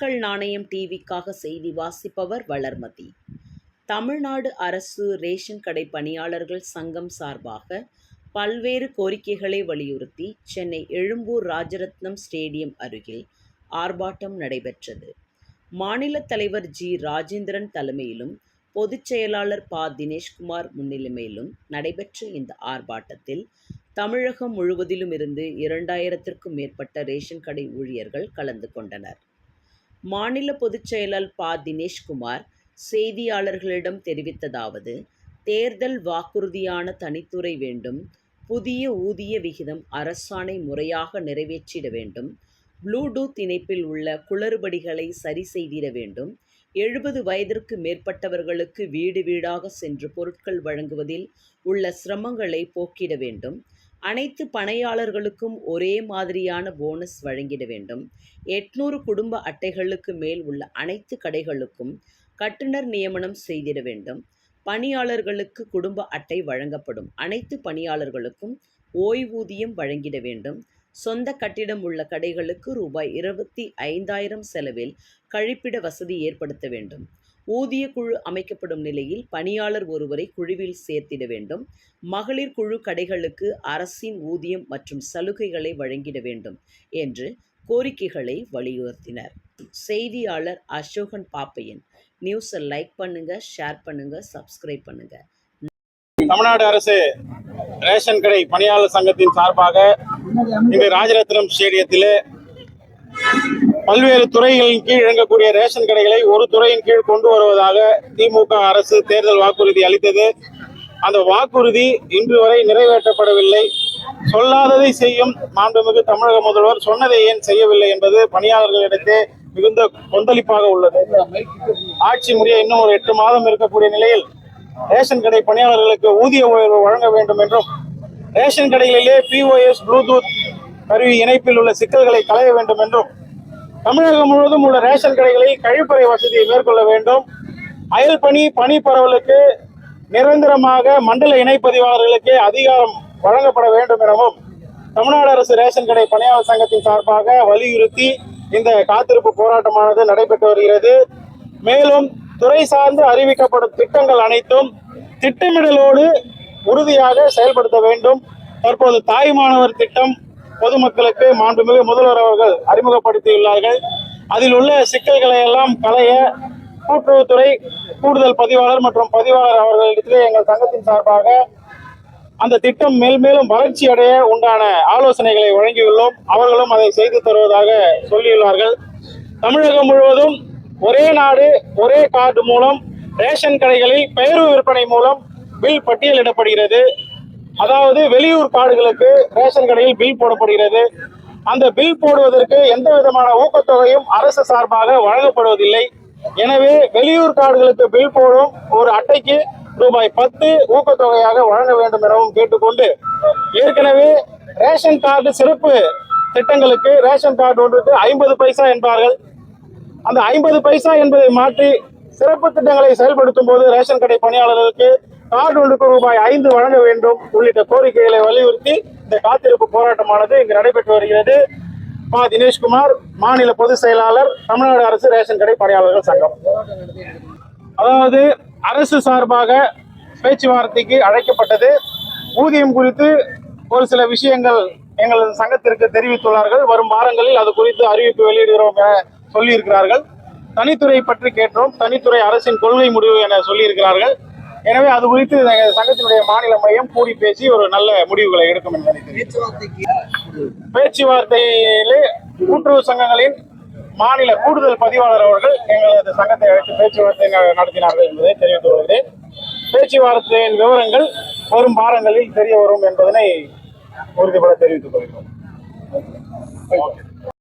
மக்கள் நாணயம் டிவிக்காக செய்தி வாசிப்பவர் வளர்மதி. தமிழ்நாடு அரசு ரேஷன் கடை பணியாளர்கள் சங்கம் சார்பாக பல்வேறு கோரிக்கைகளை வலியுறுத்தி சென்னை எழும்பூர் ராஜரத்னம் ஸ்டேடியம் அருகில் ஆர்ப்பாட்டம் நடைபெற்றது. மாநில தலைவர் ஜி. ராஜேந்திரன் தலைமையிலும் பொதுச் செயலாளர் ப. தினேஷ்குமார் முன்னிலைமையிலும் நடைபெற்ற இந்த ஆர்ப்பாட்டத்தில் தமிழகம் முழுவதிலும் இருந்து இரண்டாயிரத்திற்கும் மேற்பட்ட ரேஷன் கடை ஊழியர்கள் கலந்து கொண்டனர். மாநில பொதுச்செயலர் ப. தினேஷ்குமார் செய்தியாளர்களிடம் தெரிவித்ததாவது தேர்தல் வாக்குறுதியான தனித்துறை வேண்டும் புதிய ஊதிய விகிதம் அரசாணை முறையாக நிறைவேற்றிட வேண்டும் ப்ளூடூத் இணைப்பில் உள்ள குளறுபடிகளை சரி செய்திட வேண்டும் எழுபது வயதிற்கு மேற்பட்டவர்களுக்கு வீடு வீடாக சென்று பொருட்கள் வழங்குவதில் உள்ள சிரமங்களை போக்கிட வேண்டும். அனைத்து பணியாளர்களுக்கும் ஒரே மாதிரியான போனஸ் வழங்கிட வேண்டும். எட்நூறு குடும்ப அட்டைகளுக்கு மேல் உள்ள அனைத்து கடைகளுக்கும் கட்டுனர் நியமனம் செய்திட வேண்டும். பணியாளர்களுக்கு குடும்ப அட்டை வழங்கப்படும். அனைத்து பணியாளர்களுக்கும் ஓய்வூதியம் வழங்கிட வேண்டும். சொந்த கட்டிடம் உள்ள கடைகளுக்கு ரூபாய் இருபத்தி ஐந்தாயிரம் செலவில் கழிப்பிட வசதி ஏற்படுத்த வேண்டும். ஊதிய குழு அமைக்கப்படும் நிலையில் பணியாளர் ஒருவரை குழுவில் சேர்த்திட வேண்டும். மகளிர் குழு கடைகளுக்கு அரசின் ஊதியம் மற்றும் சலுகைகளை வழங்கிட வேண்டும் என்று கோரிக்கைகளை வலியுறுத்தினர். செய்தியாளர் அசோகன் பாப்பையன். நியூஸை லைக் பண்ணுங்க ஷேர் பண்ணுங்க சப்ஸ்கிரைப் பண்ணுங்க. தமிழ்நாடு அரசு ரேஷன் கடை பணியாளர் சங்கத்தின் சார்பாக இங்கு ராஜரத்னம் ஸ்டேடியத்திலே பல்வேறு துறைகளின் கீழ் இயங்கக்கூடிய ரேஷன் கடைகளை ஒரு துறையின் கீழ் கொண்டு வருவதாக திமுக அரசு தேர்தல் வாக்குறுதி அளித்தது. அந்த வாக்குறுதி இன்று வரை நிறைவேற்றப்படவில்லை. சொல்லாததை செய்யும் மாண்புமிகு தமிழக முதல்வர் சொன்னதை ஏன் செய்யவில்லை என்பது பணியாளர்களிடத்தே மிகுந்த கொந்தளிப்பாக உள்ளது. ஆட்சி முடிய இன்னும் ஒரு எட்டு மாதம் இருக்கக்கூடிய நிலையில் ரேஷன் கடை பணியாளர்களுக்கு ஊதிய உயர்வு வழங்க வேண்டும் என்றும் ரேஷன் கடைகளிலே பிஓஎஸ் ப்ளூடூத் கருவி இணைப்பில் உள்ள சிக்கல்களை களைய வேண்டும் என்றும் தமிழகம் முழுவதும் உள்ள ரேஷன் கடைகளில் கழிப்பறை வசதியை மேற்கொள்ள வேண்டும். அயல் பணி பணி பரவலுக்கு நிரந்தரமாக மண்டல இணைப்பதிவாளர்களுக்கு அதிகாரம் வழங்கப்பட வேண்டும் எனவும் தமிழ்நாடு அரசு ரேஷன் கடை பணியாளர் சங்கத்தின் சார்பாக வலியுறுத்தி இந்த காத்திருப்பு போராட்டமானது நடைபெற்று வருகிறது. மேலும் துறை சார்ந்து அறிவிக்கப்படும் திட்டங்கள் அனைத்தும் திட்டமிடலோடு உறுதியாக செயல்படுத்த வேண்டும். தற்போது தாய் மாணவர் திட்டம் பொதுமக்களுக்கு மாண்புமிகு முதல்வர் அவர்கள் அறிமுகப்படுத்தியுள்ளார்கள். அதில் உள்ள சிக்கல்களை எல்லாம் களைய கூட்டுறவுத்துறை கூடுதல் பதிவாளர் மற்றும் பதிவாளர் அவர்களிடத்திலே எங்கள் சங்கத்தின் சார்பாக அந்த திட்டம் மேல்மேலும் வளர்ச்சி அடைய உண்டான ஆலோசனைகளை வழங்கியுள்ளோம். அவர்களும் அதை செய்து தருவதாக சொல்லியுள்ளார்கள். தமிழகம் முழுவதும் ஒரே நாடு ஒரே கார்டு மூலம் ரேஷன் கடைகளில் பெயர்வு விற்பனை மூலம் பில் பட்டியலிடப்படுகிறது. அதாவது வெளியூர் கார்டுகளுக்கு ரேஷன் கடையில் பில் போடப்படுகிறது. அந்த பில் போடுவதற்கு எந்த விதமான ஊக்கத்தொகையும் அரசு சார்பாக வழங்கப்படுவதில்லை. எனவே வெளியூர் கார்டுகளுக்கு பில் போடும் ஒரு அட்டைக்கு ரூபாய் பத்து ஊக்கத்தொகையாக வழங்க வேண்டும் எனவும் கேட்டுக்கொண்டு ஏற்கனவே ரேஷன் கார்டு சிறப்பு திட்டங்களுக்கு ரேஷன் கார்டு ஒன்றுக்கு ஐம்பது பைசா என்பார்கள். அந்த ஐம்பது பைசா என்பதை மாற்றி சிறப்பு திட்டங்களை செயல்படுத்தும் போது ரேஷன் கடை பணியாளர்களுக்கு கார்டு ஒன்றுக்கு ரூபாய் ஐந்து வழங்க வேண்டும் உள்ளிட்ட கோரிக்கைகளை வலியுறுத்தி இந்த காத்திருப்பு போராட்டமானது இங்கு நடைபெற்று வருகிறது. மா. தினேஷ்குமார் மாநில பொதுச் செயலாளர் தமிழ்நாடு அரசு ரேஷன் கடை பணியாளர்கள் சங்கம். அதாவது அரசு சார்பாக பேச்சுவார்த்தைக்கு அழைக்கப்பட்டது. ஊதியம் குறித்து ஒரு சில விஷயங்கள் எங்களது சங்கத்திற்கு தெரிவித்துள்ளார்கள். வரும் வாரங்களில் அது குறித்து அறிவிப்பு வெளியிடுகிறோம் என சொல்லியிருக்கிறார்கள். தனித்துறை பற்றி கேட்டோம். தனித்துறை அரசின் கொள்கை முடிவு என சொல்லியிருக்கிறார்கள். எனவே அது குறித்து எங்கள் சங்கத்தினுடைய மாநில மையம் கூடி பேசி ஒரு நல்ல முடிவுகளை எடுக்கும் என்று பேச்சுவார்த்தையிலே கூட்டுறவு சங்கங்களின் மாநில கூடுதல் பதிவாளர் அவர்கள் எங்களது சங்கத்தை அழைத்து பேச்சுவார்த்தை நடத்தினார்கள் என்பதை தெரிவித்து வருகிறேன் பேச்சுவார்த்தையின் விவரங்கள் வரும் வாரங்களில் தெரிய வரும் என்பதனை உறுதிபட தெரிவித்துக் கொள்கிறோம்.